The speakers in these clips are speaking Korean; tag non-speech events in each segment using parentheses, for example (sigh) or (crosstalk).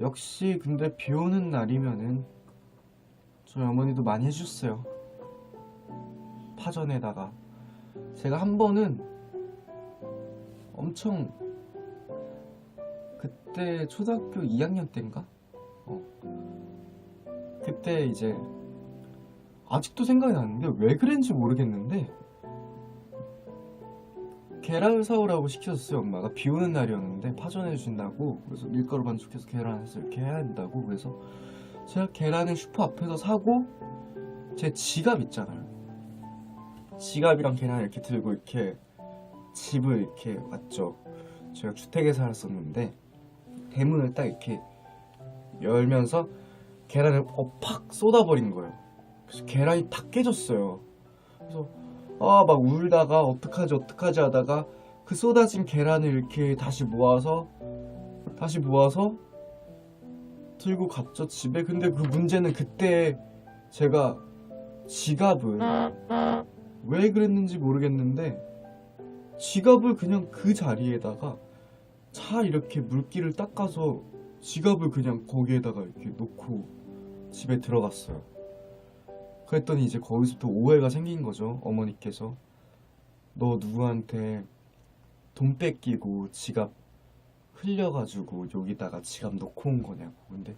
역시 근데 비 오는 날이면은 저희 어머니도 많이 해주셨어요. 파전에다가 제가 한 번은 엄청 그때 초등학교 2학년 때인가? 어. 그때 이제 아직도 생각이 나는데 왜 그랬는지 모르겠는데 계란을 사오라고 시켰어요 엄마가. 비 오는 날이었는데 파전해 준다고. 그래서 밀가루 반죽해서 계란 해서 이렇게 해야 된다고. 그래서 제가 계란을 슈퍼 앞에서 사고 제 지갑 있잖아요. 지갑이랑 계란 이렇게 들고 이렇게 집을 이렇게 왔죠. 제가 주택에 살았었는데 대문을 딱 이렇게 열면서 계란을 어, 팍 쏟아버린 거예요. 그래서 계란이 다 깨졌어요. 그래서 아막 울다가 어떡하지 어떡하지 하다가 그 쏟아진 계란을 이렇게 다시 모아서 다시 모아서 들고 갔죠 집에 근데 그 문제는 그때 제가 지갑을 왜 그랬는지 모르겠는데 지갑을 그냥 그 자리에다가 차 이렇게 물기를 닦아서 지갑을 그냥 거기에다가 이렇게 놓고 집에 들어갔어요. 그랬더니 이제 거기서부터 오해가 생긴 거죠. 어머니께서 너 누구한테 돈 뺏기고 지갑 흘려가지고 여기다가 지갑 놓고 온 거냐고. 근데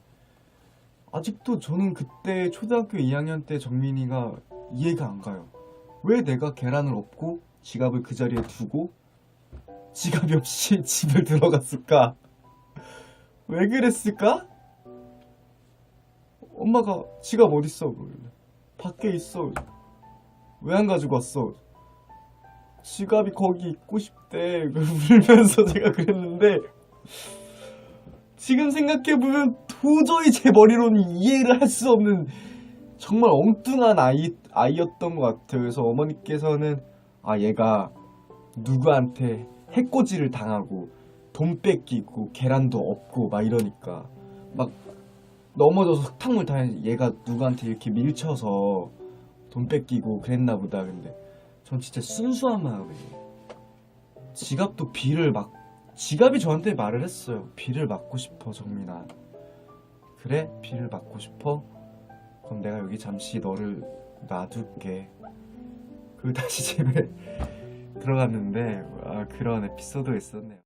아직도 저는 그때 초등학교 2학년 때 정민이가 이해가 안 가요. 왜 내가 계란을 엎고 지갑을 그 자리에 두고 지갑이 없이 (laughs) 집을 들어갔을까? 왜 그랬을까? 엄마가 지갑 어딨어? 그러길래. 밖에 있어. 왜 안 가지고 왔어? 지갑이 거기 있고 싶대. (laughs) 울면서 제가 그랬는데 지금 생각해보면 도저히 제 머리로는 이해를 할 수 없는 정말 엉뚱한 아이, 아이였던 것 같아요. 그래서 어머니께서는 아 얘가 누구한테 해코지를 당하고 돈 뺏기고 계란도 없고 막 이러니까 막 넘어져서 흙탕물 다 얘가 누구한테 이렇게 밀쳐서 돈 뺏기고 그랬나 보다. 근데 전 진짜 순수한 마음에 지갑도 비를 막 지갑이 저한테 말을 했어요. 비를 맞고 싶어 정민아. 그래? 비를 맞고 싶어? 그럼 내가 여기 잠시 너를 놔둘게. 그리고 다시 (laughs) 집에 들어갔는데 아 그런 에피소드가 있었네요